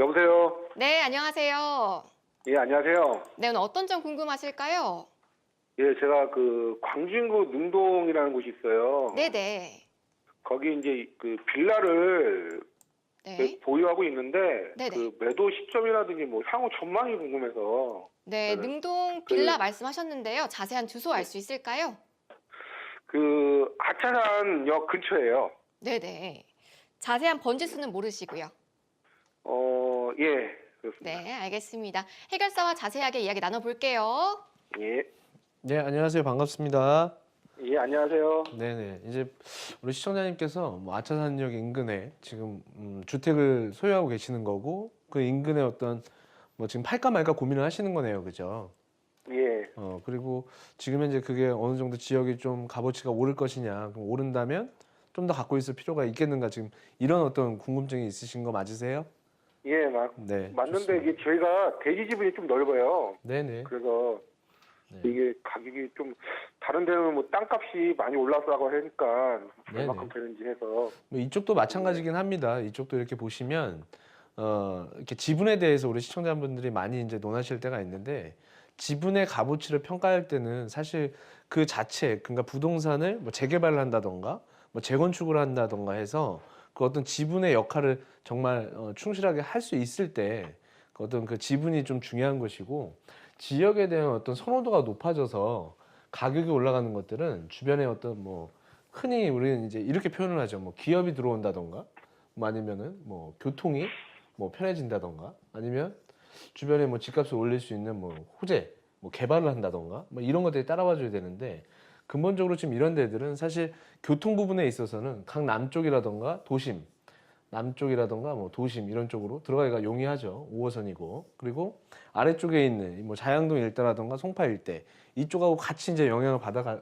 여보세요. 네, 안녕하세요. 예, 안녕하세요. 네, 오늘 어떤 점 궁금하실까요? 예, 제가 그 광주인구 능동이라는 곳이 있어요. 네네. 거기 이제 그 빌라를 네. 보유하고 있는데 네네. 그 매도 시점이라든지 뭐 향후 전망이 궁금해서 네, 네. 능동 빌라 말씀하셨는데요. 자세한 주소 알 수 있을까요? 그 아차산역 근처예요. 네네. 자세한 번지 수는 모르시고요. 어, 예, 그렇습니다. 네, 알겠습니다. 해결사와 자세하게 이야기 나눠볼게요. 예, 네, 안녕하세요. 반갑습니다. 예, 안녕하세요. 네네. 이제 우리 시청자님께서 뭐 아차산역 인근에 지금 음, 주택을 소유하고 계시는 거고 그 인근에 어떤 뭐 지금 팔까 말까 고민을 하시는 거네요. 그죠? 예, 어, 그리고 지금 현재 그게 어느 정도 지역이 좀 값어치가 오를 것이냐. 그럼 오른다면 좀 더 갖고 있을 필요가 있겠는가. 지금 이런 어떤 궁금증이 있으신 거 맞으세요? 예, 맞, 네. 맞는데 좋습니다. 이게 저희가 대지 지분이 좀 넓어요. 네네. 그래서 네. 이게 가격이 좀 다른 데는 뭐 땅값이 많이 올랐다고 하니까 얼마큼 네네. 되는지 해서 뭐 이쪽도 마찬가지긴 합니다. 이쪽도 이렇게 보시면 어 이렇게 지분에 대해서 우리 시청자분들이 많이 이제 논하실 때가 있는데 지분의 값어치를 평가할 때는 사실 그 자체 그러니까 부동산을 뭐 재개발을 한다던가 뭐 재건축을 한다던가 해서 그 어떤 지분의 역할을 정말 어, 충실하게 할 수 있을 때 그 어떤 그 지분이 좀 중요한 것이고 지역에 대한 어떤 선호도가 높아져서 가격이 올라가는 것들은 주변에 어떤 뭐 흔히 우리는 이제 이렇게 표현을 하죠. 뭐 기업이 들어온다던가, 뭐 아니면은 뭐 교통이 뭐 편해진다던가, 아니면 주변에 뭐 집값을 올릴 수 있는 뭐 호재, 뭐 개발을 한다던가, 뭐 이런 것들이 따라와 줘야 되는데 근본적으로 지금 이런 데들은 사실 교통 부분에 있어서는 강 남쪽이라던가 도심, 남쪽이라던가 뭐 도심 이런 쪽으로 들어가기가 용이하죠. 5호선이고 그리고 아래쪽에 있는 뭐 자양동 일대라던가 송파 일대 이쪽하고 같이 이제 영향을 받아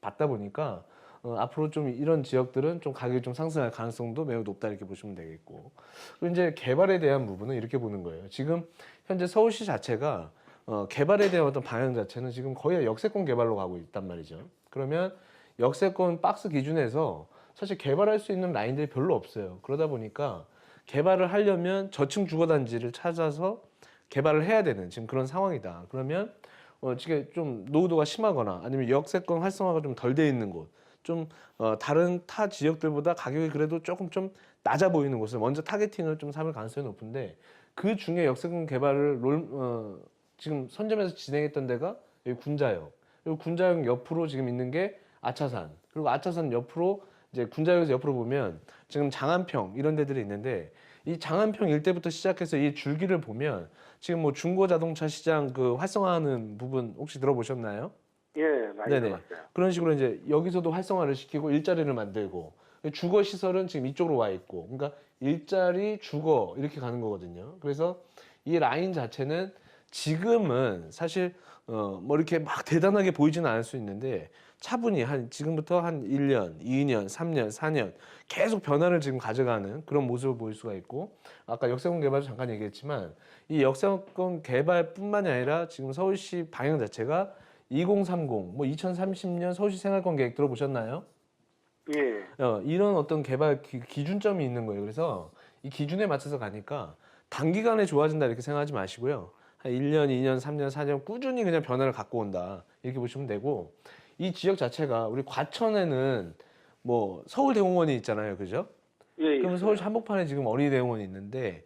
받다 보니까 어, 앞으로 좀 이런 지역들은 좀 가격이 좀 상승할 가능성도 매우 높다 이렇게 보시면 되겠고 그리고 이제 개발에 대한 부분은 이렇게 보는 거예요. 지금 현재 서울시 자체가 어, 개발에 대한 어떤 방향 자체는 지금 거의 역세권 개발로 가고 있단 말이죠. 그러면 역세권 박스 기준에서 사실 개발할 수 있는 라인들이 별로 없어요. 그러다 보니까 개발을 하려면 저층 주거 단지를 찾아서 개발을 해야 되는 지금 그런 상황이다. 그러면 어, 지금 좀 노후도가 심하거나 아니면 역세권 활성화가 좀 덜 돼 있는 곳, 좀 어, 다른 타 지역들보다 가격이 그래도 조금 좀 낮아 보이는 곳을 먼저 타겟팅을 좀 삼을 가능성이 높은데 그 중에 역세권 개발을 롤, 어, 지금 선점해서 진행했던 데가 여기 군자역. 그리고 군자역 옆으로 지금 있는 게 아차산. 그리고 아차산 옆으로 이제 군자역에서 옆으로 보면 지금 장안평 이런 데들이 있는데 이 장안평 일대부터 시작해서 이 줄기를 보면 지금 뭐 중고 자동차 시장 그 활성화하는 부분 혹시 들어보셨나요? 예, 많이 네네. 들어봤어요. 그런 식으로 이제 여기서도 활성화를 시키고 일자리를 만들고 주거 시설은 지금 이쪽으로 와 있고 그러니까 일자리 주거 이렇게 가는 거거든요. 그래서 이 라인 자체는 지금은 사실 어 뭐 이렇게 막 대단하게 보이지는 않을 수 있는데 차분히 한 지금부터 한 1년, 2년, 3년, 4년 계속 변화를 지금 가져가는 그런 모습을 보일 수가 있고 아까 역세권 개발도 잠깐 얘기했지만 이 역세권 개발뿐만이 아니라 지금 서울시 방향 자체가 2030, 뭐 2030년 서울시 생활권 계획 들어보셨나요? 예, 어, 이런 어떤 개발 기, 기준점이 있는 거예요. 그래서 이 기준에 맞춰서 가니까 단기간에 좋아진다 이렇게 생각하지 마시고요. 한 1년, 2년, 3년, 4년 꾸준히 그냥 변화를 갖고 온다. 이렇게 보시면 되고 이 지역 자체가 우리 과천에는 뭐 서울대공원이 있잖아요. 그죠? 예, 예. 그러면 서울시 한복판에 지금 어린이대공원이 있는데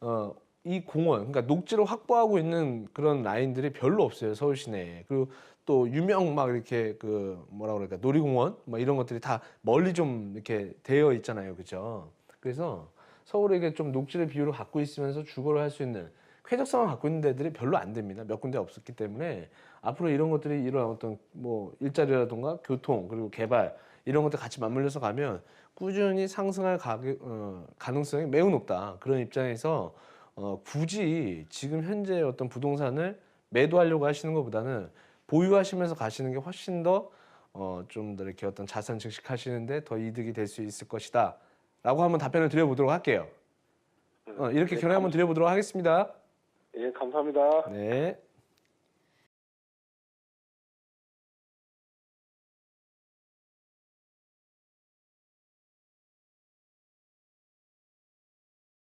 어, 이 공원, 그러니까 녹지를 확보하고 있는 그런 라인들이 별로 없어요 서울 시내에. 그리고 또 유명 막 이렇게 그 뭐라 그럴까 놀이공원 뭐 이런 것들이 다 멀리 좀 이렇게 되어 있잖아요, 그죠? 그래서 서울에게 좀 녹지의 비율을 갖고 있으면서 주거를 할 수 있는 쾌적성을 갖고 있는 데들이 별로 안 됩니다. 몇 군데 없었기 때문에 앞으로 이런 것들이 이런 어떤 뭐 일자리라든가 교통 그리고 개발 이런 것들 같이 맞물려서 가면 꾸준히 상승할 가격, 어, 가능성이 매우 높다. 그런 입장에서 어, 굳이 지금 현재 어떤 부동산을 매도하려고 하시는 것보다는 보유하시면서 가시는 게 훨씬 더 어, 좀 더 이렇게 어떤 자산 증식하시는데 더 이득이 될 수 있을 것이다. 라고 한번 답변을 드려보도록 할게요. 어, 이렇게 네, 견해 한번 드려보도록 하겠습니다. 예, 감사합니다. 네.